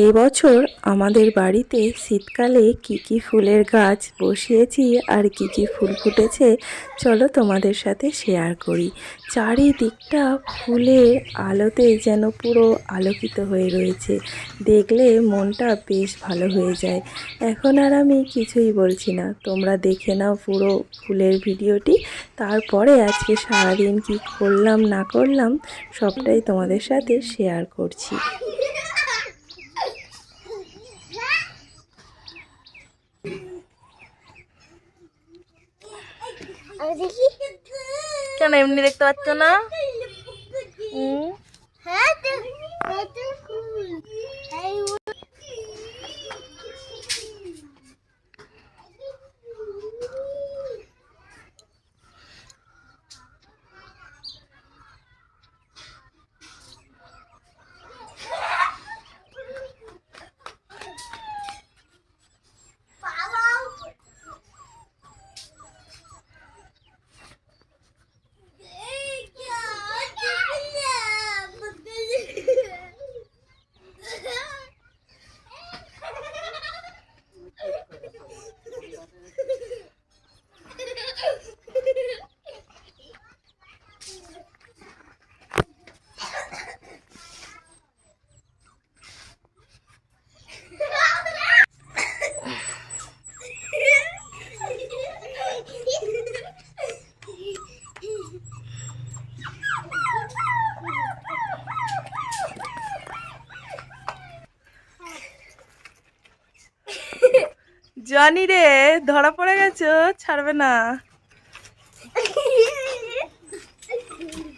এই বছর আমাদের বাড়িতে শীতকালে কি কি ফুলের গাছ বসিয়েছি আর কি কি ফুল ফুটেছে, চলো তোমাদের সাথে শেয়ার করি। চারিদিকটা ফুলের আলোতে যেন পুরো আলোকিত হয়ে রয়েছে। দেখলে মনটা বেশ ভালো হয়ে যায়। এখন আর আমি কিছুই বলছি না। তোমরা দেখে নাও পুরো ফুলের ভিডিওটি। তারপরে আজকে সারাদিন কি করলাম, না করলাম, সবটাই তোমাদের সাথে শেয়ার করছি। দেখি। কেন এমনি দেখতে পাচ্ছ না? হ্যাঁ জানি রে ধরা পড়ে গেছো ছাড়বে না।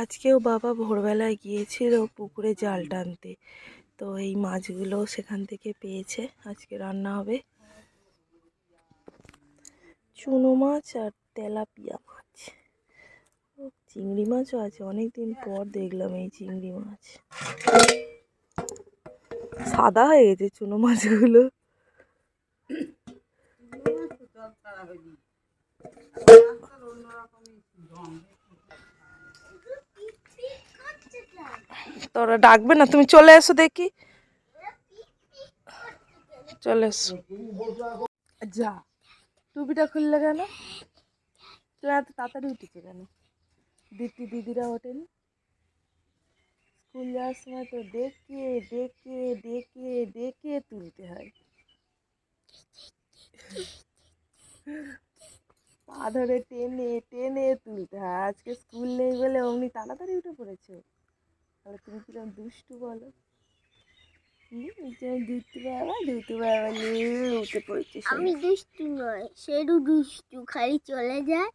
আজকেও বাবা ভোরবেলায় গিয়েছিল পুকুরে জাল টানতে। তো এই মাছগুলো সেখান থেকে পেয়েছে। আজকে রান্না হবে চুনো মাছ আর তেলাপিয়া মাছ। চিংড়ি মাছও আছে। অনেক দিন পর দেখলাম এই চিংড়ি মাছ। সাদা হয়ে গেছে চুনো মাছগুলো। তোরা ডাকবে না, তুমি চলে এসো দেখি। চলে এসো। যা, টুপিটা খুললে কেন? তুমি এত তাড়াতাড়ি উঠেছে কেন? দিদি দিদিরা ওঠেনি। স্কুল যাওয়ার সময় তো ডেকে ডেকে ডেকে ডেকে তুলতে হয়। পা ধরে টেনে টেনে তুলতে হয়। আজকে স্কুল নেই বলে অমনি তাড়াতাড়ি উঠে পড়েছো? তাহলে তুমি কীরকম দুষ্টু বলো দুতু বাবা দুতু বাবা নিয়ে উঠে পড়েছে আমি দুষ্টু নয় সেরু দুষ্টু খালি চলে যায়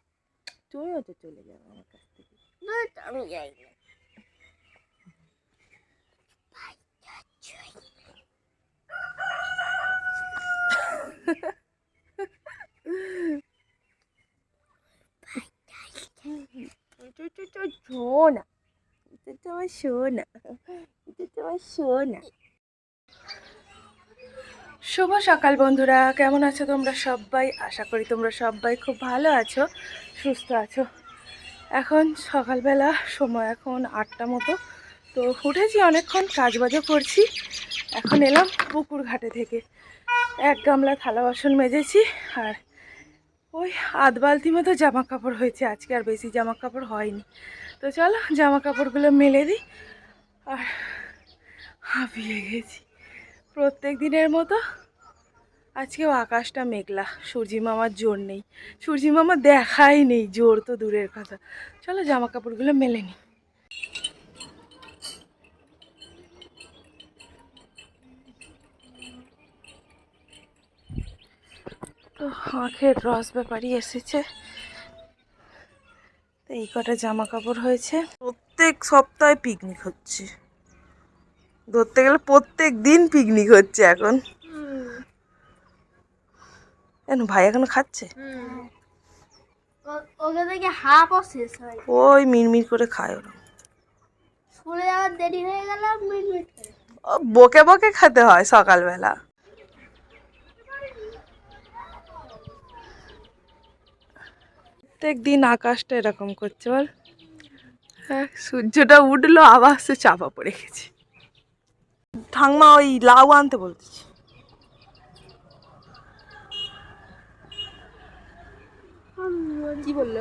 তুমিও তো চলে যাবে আমার কাছ থেকে বাট আমি যাই না শোনা এটা তো আমার শোনা এটা তো শুভ সকাল বন্ধুরা, কেমন আছো তোমরা সবাই আশা করি তোমরা সবাই খুব ভালো আছো, সুস্থ আছো। এখন সকালবেলা, সময় এখন আটটা মতো। তো উঠেছি অনেকক্ষণ, কাজবাজও করছি। এখন এলাম পুকুর ঘাটে থেকে। এক গামলা থালা বাসন মেজেছি, আর ওই আধ বালতি মতো জামা কাপড় হয়েছে। আজকে আর বেশি জামা কাপড় হয়নি। তো চলো জামা কাপড়গুলো মেলে দিই। আর হাঁপিয়ে গেছি। প্রত্যেক দিনের মতো আজকেও আকাশটা মেঘলা। সূর্যি মামার জোর নেই। সূর্যি মামা দেখাই নেই, জোর তো দূরের কথা। চলো জামা কাপড়গুলো মেলে নিই। তো আখের রস ব্যাপারই এসেছে। এই কটা জামা কাপড় হয়েছে। প্রত্যেক সপ্তাহে পিকনিক হচ্ছে। ধরতে গেলে প্রত্যেক দিন পিকনিক হচ্ছে এখন। কেন ভাই এখনও খাচ্ছে? ওকে থেকে হাফও শেষ হয়। ওই মিনমিন করে খায় ওরা। স্কুলে যাওয়ার দেরি হয়ে গেল মিনিট ও বকে বকে খেতে হয় সকালবেলা। প্রত্যেক দিন আকাশটা এরকম করছে বল। হ্যাঁ সূর্যটা উঠল আবার সে চাপা পড়ে গেছে। ঠাংমা ওই লাউ আনতে বলতেছি। কি বলল?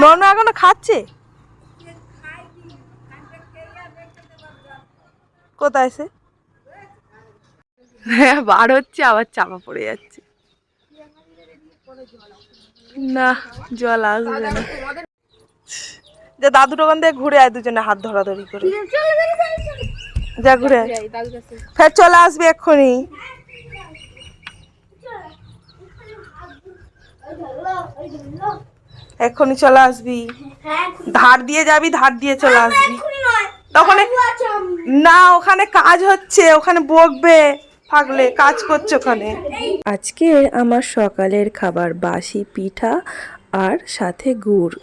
নর্ম এখনও খাচ্ছে? কোথায় সে? হ্যাঁ বার হচ্ছে আবার চাপা পড়ে যাচ্ছে। না জল আসবে না। যে দাদু দোকান থেকে ঘুরে আয় দুজনে হাত ধরাধরি করে। যা ঘুরে। ফের চলে আসবে এক্ষুনি। এক্ষুনি চলে আসবি। ধার দিয়ে যাবি ধার দিয়ে চলে আসবি। তখন না ওখানে কাজ হচ্ছে ওখানে বকবে। থাকলে কাজ করছে ওখানে আজকে আমার সকালের খাবার বাসি পিঠা আর সাথে গুড়।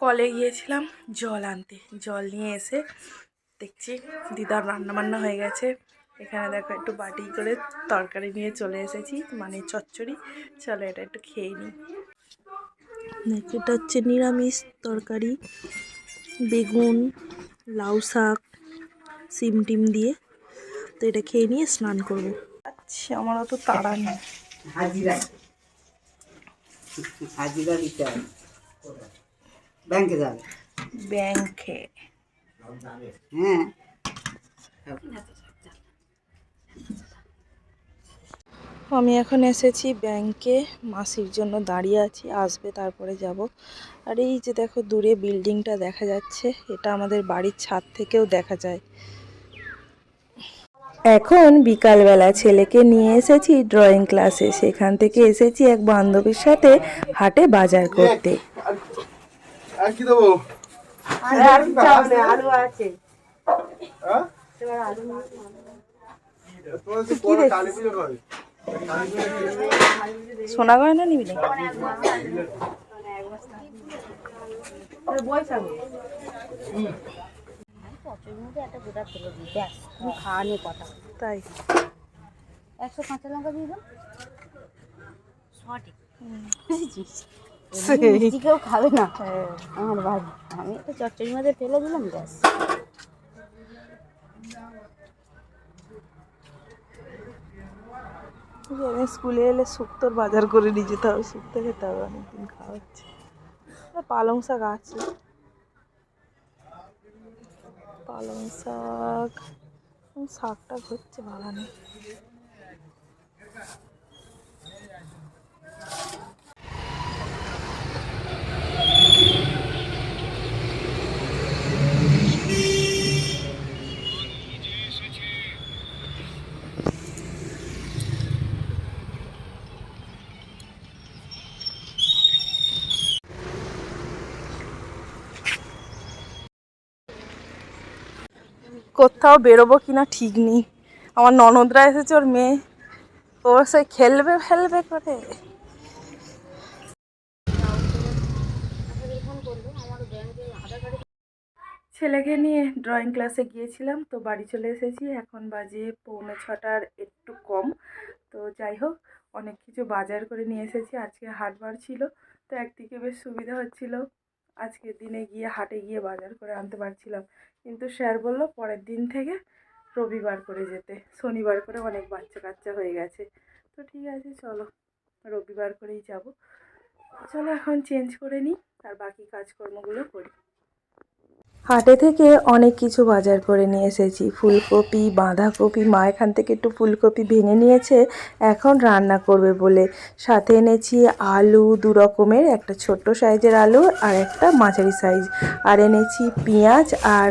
কলে গিয়েছিলাম জল আনতে। জল নিয়ে এসে দেখছি দিদার রান্না বান্না হয়ে গেছে। এখানে দেখো একটু বাটি করে তরকারি নিয়ে চলে এসেছি মানে চচ্চড়ি। চলো এটা একটু খেয়ে নিই। এটা হচ্ছে নিরামিষ তরকারি বেগুন লাউ শাক সিম টিম দিয়ে তো এটা খেয়ে নিয়ে স্নান করব। আচ্ছা আমার অত তাড়া নেই। হাজিরা। হাজিরা দিতে ব্যাংকে যাবে। ব্যাংকে। হ্যাঁ। আমি এখন এসেছি ব্যাংকে। মাসির জন্য দাঁড়িয়ে আছি আসবে তারপরে যাব। আর এই যে দেখো দূরে বিল্ডিংটা দেখা যাচ্ছে এটা আমাদের বাড়ির ছাদ থেকেও দেখা যায়। এখন বিকালবেলা ছেলেকে নিয়ে এসেছি ড্রয়িং ক্লাসে সেখান থেকে এসেছি এক বান্ধবীর সাথে হাটে বাজার করতে। আর কি দেবো? আলু আছে। হ্যাঁ? তোমাদের তো পরে কালী পুজো কবে? কালী পুজো কি? সোনা গয়না নিবি না খাওয়ানি কটা। তাই? একশো কাঁচা লঙ্কা দিয়ে দাও সঠিক। মিষ্টি কেউ খাবে না। আমার বাড়ি। আমি তো চচ্চড়ির মধ্যে ফেলে দিলাম ব্যাস। জানি স্কুলে এলে শুক্তোর বাজার করে নিয়ে যেতে হবে শুক্তো খেতে হবে অনেকদিন খাওয়া হচ্ছে। পালং শাক আছে। পালং শাক। শাকটা হচ্ছে বাগানে। কোথাও বেরোবো কিনা ঠিক নেই। আমার ননদরা এসেছে, ওর মেয়ে। ও সে খেলবে, ফেলবে করে। ছেলেকে নিয়ে ড্রয়িং ক্লাসে গিয়েছিলাম, তো বাড়ি চলে এসেছি। এখন বাজে পৌনে ছটার একটু কম। তো যাই হোক, অনেক কিছু বাজার করে নিয়ে এসেছি। আজকে হাটবার ছিল, তো একদিকে বেশ সুবিধা হচ্ছিল। আজকের দিনে গিয়ে হাটে গিয়ে বাজার করে আনতে পারছিলাম। কিন্তু স্যার বলল, পরের দিন থেকে রবিবার করে যেতে। শনিবার করে অনেক বাচ্চা কাচ্চা হয়ে গেছে। তো ঠিক আছে, চলো। রবিবার করেই যাব। চলো এখন চেঞ্জ করে নিই, আর বাকি কাজকর্মগুলো করি। হাটে থেকে অনেক কিছু বাজার করে নিয়ে এসেছি। ফুলকপি বাঁধাকপি মা এখান থেকে একটু ফুলকপি ভেঙে নিয়েছে এখন রান্না করবে বলে। সাথে এনেছি আলু দু রকমের একটা ছোট্ট সাইজের আলু আর একটা মাঝারি সাইজ। আর এনেছি পেঁয়াজ আর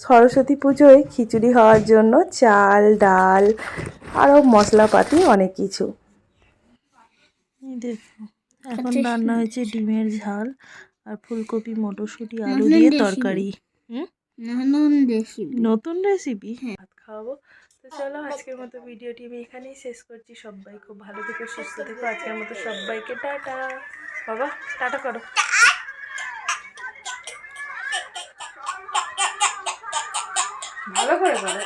সরস্বতী পুজোয় খিচুড়ি হওয়ার জন্য চাল ডাল আরও মশলাপাতি অনেক কিছু। দেখো এখন রান্না হয়েছে ডিমের ঝাল। আর ফুলকপি মটরশুঁটি আলু দিয়ে তরকারি। নতুন রেসিপি ভাত খাওয়াবো? তো চলো আজকের মতো ভিডিওটি আমি এখানেই শেষ করছি। সবাই খুব ভালো থেকো সুস্থ থেকো। আজকের মতো সবাইকে টাটা। বাবা টাটা করো। ভালো করে করো।